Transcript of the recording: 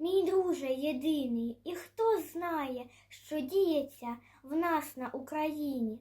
мій друже єдиний, і хто знає, що діється в нас на Україні.